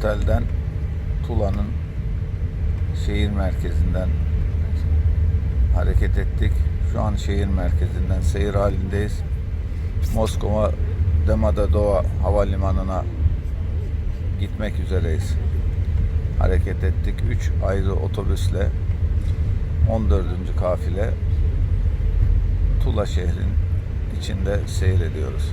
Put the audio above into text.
otelden Tula'nın şehir merkezinden hareket ettik. Şu an şehir merkezinden seyir halindeyiz. Moskova Domodedovo Havalimanı'na gitmek üzereyiz. Hareket ettik. 3 ayrı otobüsle 14. kafile Tula şehrin içinde seyrediyoruz.